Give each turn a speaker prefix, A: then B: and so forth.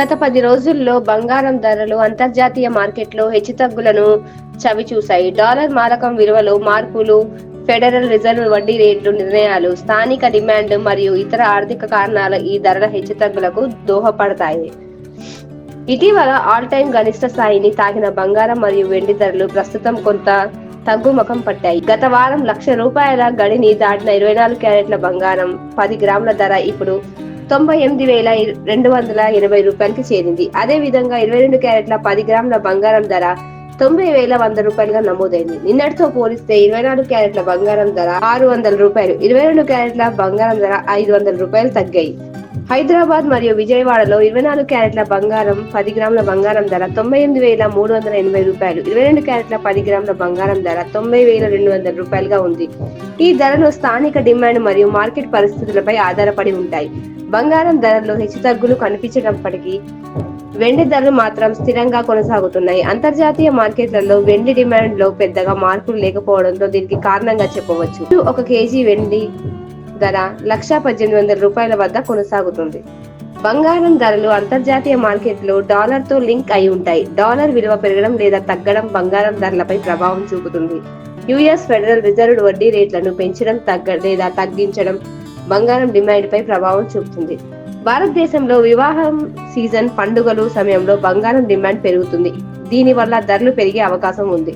A: గత పది రోజుల్లో బంగారం ధరలు అంతర్జాతీయ మార్కెట్లో హెచ్చుతగ్గులను చవిచూశాయి. డాలర్ మారకం విలువలో మార్పులు ఫెడరల్ రిజర్వ్ వడ్డీ రేట్లు నిర్ణయాలు స్థానిక డిమాండ్ మరియు ఇతర ఆర్థిక కారణాలు ఈ ధరల హెచ్చుతగ్గులకు దోహపడతాయి. ఇటీవల ఆల్ టైమ్ గరిష్ట స్థాయిని తాకిన బంగారం మరియు వెండి ధరలు ప్రస్తుతం కొంత తగ్గుముఖం పట్టాయి. గత వారం లక్ష రూపాయల గడిని దాటిన ఇరవై నాలుగు క్యారెట్ల బంగారం పది గ్రాముల ధర ఇప్పుడు తొంభై ఎనిమిది వేల రెండు వందల ఇరవై రూపాయలకి చేరింది. అదే విధంగా ఇరవై రెండు క్యారెట్ల పది గ్రాముల బంగారం ధర తొంభై వేల వంద రూపాయలుగా నమోదైంది. నిన్నటితో పోలిస్తే ఇరవై నాలుగు క్యారెట్ల బంగారం ధర ఆరు వందల రూపాయలు ఇరవై రెండు క్యారెట్ల బంగారం ధర ఐదు వందల రూపాయలు తగ్గాయి. హైదరాబాద్ మరియు విజయవాడలో ఇరవై నాలుగు క్యారెట్ల బంగారం పది గ్రాముల బంగారం ధర తొంభై ఎనిమిది వేల మూడు వందల ఎనభై రూపాయలు. ఇరవై రెండు క్యారెట్ల పది గ్రాముల బంగారం ధర తొంభై వేల రెండు వందల రూపాయలుగా ఉంది. ఈ ధరలు స్థానిక డిమాండ్ మరియు మార్కెట్ పరిస్థితులపై ఆధారపడి ఉంటాయి. బంగారం ధరల్లో హెచ్చుతగ్గులు కనిపించినప్పటికీ వెండి ధరలు మాత్రం స్థిరంగా కొనసాగుతున్నాయి. అంతర్జాతీయ మార్కెట్లలో వెండి డిమాండ్లో పెద్దగా మార్పులు లేకపోవడంతో దీనికి కారణంగా చెప్పవచ్చు. ఒక కేజీ వెండి ధర లక్ష పద్దెనిమిది వందల రూపాయల వద్ద కొనసాగుతుంది. బంగారం ధరలు అంతర్జాతీయ మార్కెట్లో డాలర్తో లింక్ అయి ఉంటాయి. డాలర్ విలువ పెరగడం లేదా తగ్గడం బంగారం ధరలపై ప్రభావం చూపుతుంది. యుఎస్ ఫెడరల్ రిజర్వ్ వడ్డీ రేట్లను పెంచడం తగ్గ లేదా తగ్గించడం బంగారం డిమాండ్పై ప్రభావం చూపుతుంది. భారతదేశంలో వివాహం సీజన్ పండుగలు సమయంలో బంగారం డిమాండ్ పెరుగుతుంది. దీనివల్ల ధరలు పెరిగే అవకాశం ఉంది.